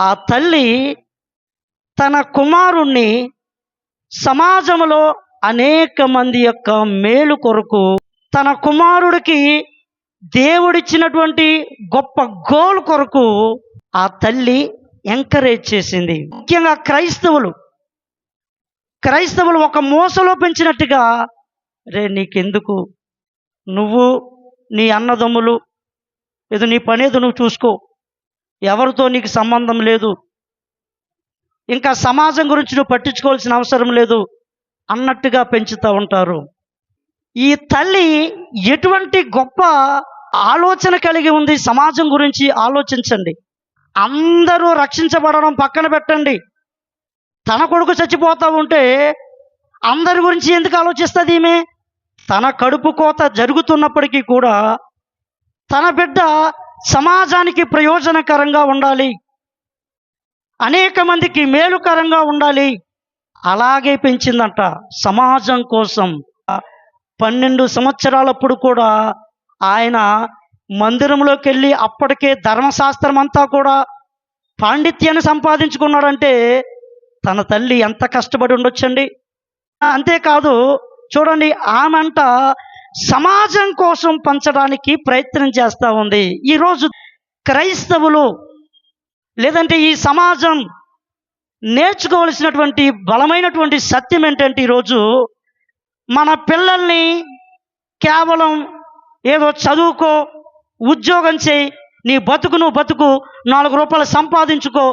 ఆ తల్లి తన కుమారుణ్ణి సమాజంలో అనేక మంది యొక్క మేలు కొరకు తన కుమారుడికి దేవుడిచ్చినటువంటి గొప్ప గోల్ కొరకు ఆ తల్లి ఎంకరేజ్ చేసింది. ముఖ్యంగా క్రైస్తవులు. క్రైస్తవులు ఒక మోసలో పెంచినట్టుగా రే నీకెందుకు? నువ్వు నీ అన్నదమ్ములు ఏదో నీ పనేదో నువ్వు చూసుకో. ఎవరితో నీకు సంబంధం లేదు? ఇంకా సమాజం గురించి నువ్వు పట్టించుకోవాల్సిన అవసరం లేదు అన్నట్టుగా పెంచుతూ ఉంటారు. ఈ తల్లి ఎటువంటి గొప్ప ఆలోచన కలిగి ఉంది సమాజం గురించి ఆలోచించండి. అందరూ రక్షించబడడం పక్కన పెట్టండి. తన కొడుకు చచ్చిపోతూ ఉంటే అందరి గురించి ఎందుకు ఆలోచిస్తుంది ఈమె? తన కడుపు కోత జరుగుతున్నప్పటికీ కూడా తన బిడ్డ సమాజానికి ప్రయోజనకరంగా ఉండాలి. అనేక మందికి మేలుకరంగా ఉండాలి. అలాగే పెంచిందంట సమాజం కోసం. పన్నెండు సంవత్సరాలప్పుడు కూడా ఆయన మందిరంలోకి వెళ్ళి అప్పటికే ధర్మశాస్త్రం అంతా కూడా పాండిత్యాన్ని సంపాదించుకున్నాడంటే తన తల్లి ఎంత కష్టపడి ఉండొచ్చండి? అంతేకాదు చూడండి ఆమెంట సమాజం కోసం పంచడానికి ప్రయత్నం చేస్తూ ఉంది. ఈరోజు క్రైస్తవులు లేదంటే ఈ సమాజం నేర్చుకోవలసినటువంటి బలమైనటువంటి సత్యం ఏంటంటే ఈరోజు మన పిల్లల్ని కేవలం ఏదో చదువుకో ఉద్యోగం చేయి నీ బతుకు నువ్వు బతుకు నాలుగు రూపాయలు సంపాదించుకో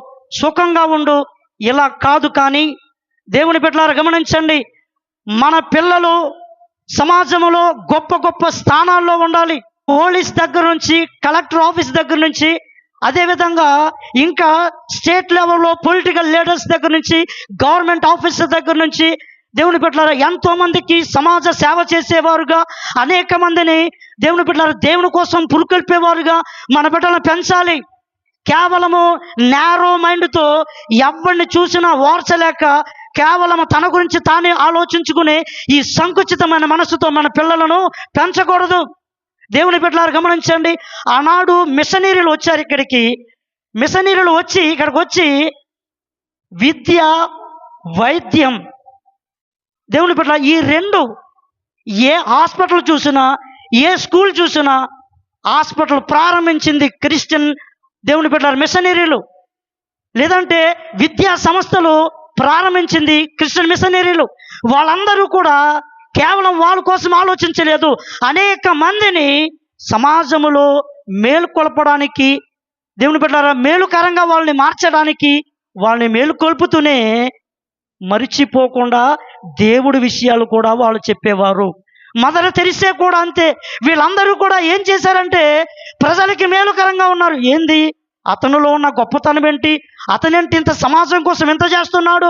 సుఖంగా ఉండు ఇలా కాదు కానీ దేవుని బిడ్డలారా గమనించండి. మన పిల్లలు సమాజంలో గొప్ప గొప్ప స్థానాల్లో ఉండాలి. పోలీస్ దగ్గర నుంచి కలెక్టర్ ఆఫీస్ దగ్గర నుంచి అదేవిధంగా ఇంకా స్టేట్ లెవెల్లో పొలిటికల్ లీడర్స్ దగ్గర నుంచి గవర్నమెంట్ ఆఫీసర్ దగ్గర నుంచి దేవుని బిడ్డలారా ఎంతో మందికి సమాజ సేవ చేసేవారుగా అనేక మందిని దేవుని బిడ్డలారా దేవుని కోసం పురుకొల్పేవారుగా మన బిడ్డలను పెంచాలి. కేవలము నేరో మైండ్తో ఎవరిని చూసినా ఓర్చలేక కేవలం తన గురించి తానే ఆలోచించుకునే ఈ సంకుచితమైన మనసుతో మన పిల్లలను పెంచకూడదు. దేవుని బిడ్డలారు గమనించండి. ఆనాడు మిషనరీలు వచ్చారు ఇక్కడికి. మిషనరీలు వచ్చి ఇక్కడికి వచ్చి విద్య వైద్యం. దేవుని బిడ్డ ఈ రెండు ఏ హాస్పిటల్ చూసినా ఏ స్కూల్ చూసినా హాస్పిటల్ ప్రారంభించింది క్రిస్టియన్ దేవుని బిడ్డలారు మిషనరీలు. లేదంటే విద్యా సంస్థలు ప్రారంభించింది క్రిస్టియన్ మిషనరీలు. వాళ్ళందరూ కూడా కేవలం వాళ్ళ కోసం ఆలోచించలేదు. అనేక మందిని సమాజములో మేలుకొల్పడానికి దేవుని బిడ్డారా మేలుకరంగా వాళ్ళని మార్చడానికి వాళ్ళని మేలుకొల్పుతూనే మరిచిపోకుండా దేవుడి విషయాలు కూడా వాళ్ళు చెప్పేవారు. మదర్ తెరిసే కూడా అంతే. వీళ్ళందరూ కూడా ఏం చేశారంటే ప్రజలకి మేలుకరంగా ఉన్నారు. ఏంది? అతనిలో ఉన్న గొప్పతనం ఏంటి? అతనేంటి ఇంత సమాజం కోసం ఎంత చేస్తున్నాడు?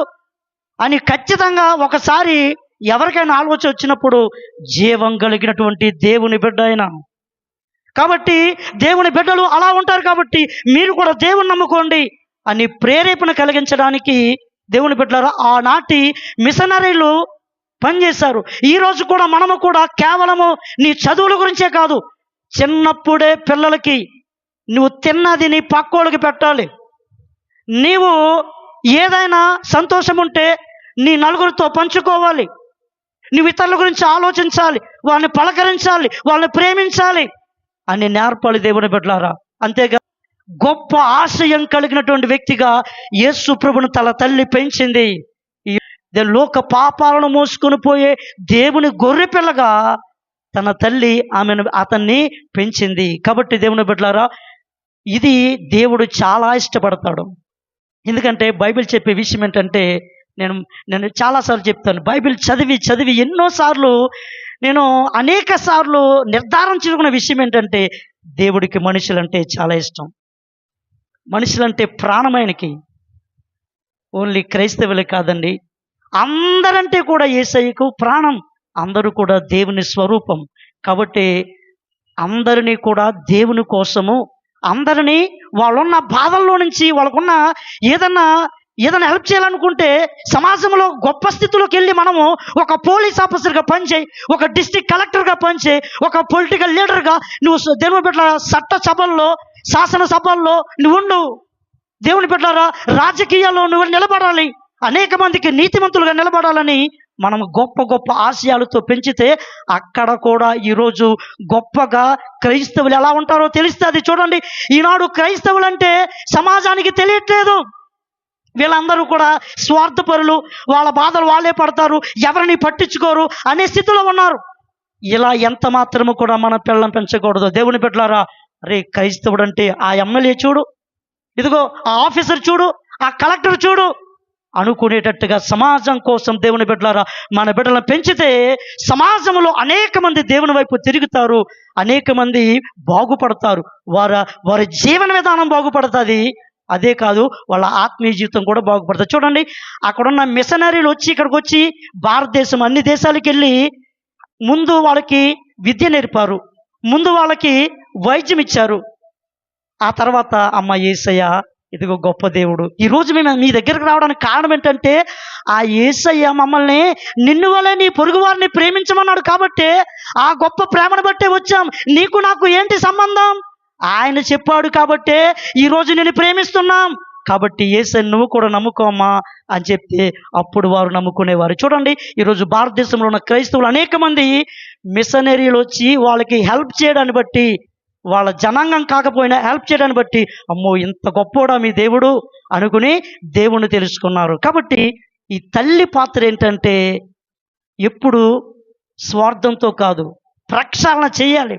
అని ఖచ్చితంగా ఒకసారి ఎవరికైనా ఆలోచన వచ్చినప్పుడు జీవం కలిగినటువంటి దేవుని బిడ్డ అయినా కాబట్టి దేవుని బిడ్డలు అలా ఉంటారు కాబట్టి మీరు కూడా దేవుని నమ్ముకోండి అని ప్రేరేపణ కలిగించడానికి దేవుని బిడ్డలారా ఆనాటి మిషనరీలు పనిచేశారు. ఈరోజు కూడా మనము కూడా కేవలము నీ చదువుల గురించే కాదు చిన్నప్పుడే పిల్లలకి నువ్వు తిన్నది నీ పక్కోళ్ళకి పెట్టాలి. నీవు ఏదైనా సంతోషం ఉంటే నీ నలుగురితో పంచుకోవాలి. నువ్వు ఇతరుల గురించి ఆలోచించాలి. వాళ్ళని పలకరించాలి. వాళ్ళని ప్రేమించాలి. అని నేర్పాలి దేవుని బిడ్డలారా. అంతేగా గొప్ప ఆశయం కలిగినటువంటి వ్యక్తిగా యేసు ప్రభును తల తల్లి పెంచింది. లోక పాపాలను మోసుకొని పోయే దేవుని గొర్రె పిల్లగా తన తల్లి ఆమెను అతన్ని పెంచింది. కాబట్టి దేవుని బిడ్డలారా ఇది దేవుడు చాలా ఇష్టపడతాడు. ఎందుకంటే బైబిల్ చెప్పే విషయం ఏంటంటే నేను నేను చాలాసార్లు చెప్తాను బైబిల్ చదివి చదివి ఎన్నోసార్లు నేను అనేక సార్లు నిర్ధారణ చేసుకున్న విషయం ఏంటంటే దేవుడికి మనుషులంటే చాలా ఇష్టం. మనుషులంటే ప్రాణమైనకి. ఓన్లీ క్రైస్తవులే కాదండి. అందరంటే కూడా ఏసయ్యకు ప్రాణం. అందరూ కూడా దేవుని స్వరూపం. కాబట్టి అందరినీ కూడా దేవుని కోసము అందరినీ వాళ్ళున్న బాధల్లో నుంచి వాళ్ళకున్న ఏదన్నా ఏదైనా హెల్ప్ చేయాలనుకుంటే సమాజంలో గొప్ప స్థితిలోకి వెళ్ళి మనము ఒక పోలీస్ ఆఫీసర్గా పనిచేయి ఒక డిస్టిక్ కలెక్టర్గా పనిచేయి ఒక పొలిటికల్ లీడర్గా నువ్వు దేవుని బిడ్డ చట్ట సభల్లో శాసన సభల్లో నువ్వు ఉండు దేవుని బిడ్డారా రాజకీయాల్లో నువ్వు నిలబడాలి. అనేక మందికి నీతిమంతులుగా నిలబడాలని మనం గొప్ప గొప్ప ఆశయాలతో పెంచితే అక్కడ కూడా ఈరోజు గొప్పగా క్రైస్తవులు ఎలా ఉంటారో తెలుస్తుంది. చూడండి ఈనాడు క్రైస్తవులు అంటే సమాజానికి తెలియట్లేదు. వీళ్ళందరూ కూడా స్వార్థపరులు వాళ్ళ బాధలు వాళ్ళే పడతారు ఎవరిని పట్టించుకోరు అనే స్థితిలో ఉన్నారు. ఇలా ఎంత మాత్రము కూడా మన పిల్లలను పెంచకూడదు. దేవుని పెట్టారా రే క్రైస్తవుడు అంటే ఆ ఎమ్మెల్యే చూడు ఇదిగో ఆ ఆఫీసర్ చూడు ఆ కలెక్టర్ చూడు అనుకునేటట్టుగా సమాజం కోసం దేవుని బిడ్డలారా మన బిడ్డలను పెంచితే సమాజంలో అనేక మంది దేవుని వైపు తిరుగుతారు అనేక మంది బాగుపడతారు. వారి వారి జీవన విధానం బాగుపడుతుంది. అదే కాదు వాళ్ళ ఆత్మీయ జీవితం కూడా బాగుపడుతుంది. చూడండి అక్కడున్న మిషనరీలు వచ్చి ఇక్కడికి వచ్చి భారతదేశం అన్ని దేశాలకు వెళ్ళి ముందు వాళ్ళకి విద్య నేర్పారు. ముందు వాళ్ళకి వైద్యం ఇచ్చారు. ఆ తర్వాత అమ్మ ఏసయ్య ఇదిగో గొప్ప దేవుడు. ఈరోజు మేము మీ దగ్గరకు రావడానికి కారణం ఏంటంటే ఆ ఏసయ్య మమ్మల్ని నిన్ను వలె నీ పొరుగు వారిని ప్రేమించమన్నాడు కాబట్టి ఆ గొప్ప ప్రేమను బట్టే వచ్చాం. నీకు నాకు ఏంటి సంబంధం? ఆయన చెప్పాడు కాబట్టే ఈ రోజు నేను ప్రేమిస్తున్నాం. కాబట్టి ఏసై నువ్వు కూడా నమ్ముకోమ్మా అని చెప్తే అప్పుడు వారు నమ్ముకునేవారు. చూడండి ఈరోజు భారతదేశంలో ఉన్న క్రైస్తవులు అనేక మంది మిషనరీలు వచ్చి వాళ్ళకి హెల్ప్ చేయడాన్ని బట్టి వాళ్ళ జనాంగం కాకపోయినా హెల్ప్ చేయడాన్ని బట్టి అమ్మో ఇంత గొప్పోడా మీ దేవుడు అనుకుని దేవుణ్ణి తెలుసుకున్నారు. కాబట్టి ఈ తల్లి పాత్ర ఏంటంటే ఎప్పుడు స్వార్థంతో కాదు ప్రక్షాళన చేయాలి.